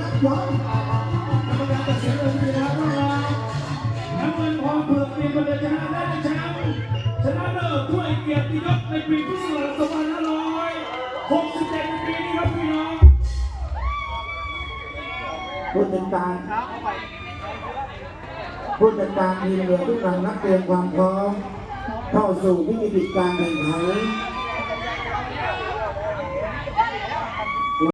นักร้องกรรมการตัดสินเลยทีนะครับว่น้ำเงินพร้อมเผือกเตรียมมาเดินชนะได้แชมป์ชนะเลิศถ้วยเกียรติยศในปีพุทธศักราช2567ปีนี้ครับพี่น้องพูดเป็การพูดเป็การทีมเรือทุกครั้นักเตรียมความพร้อมเข้าสู่พิธีการแข่งขัน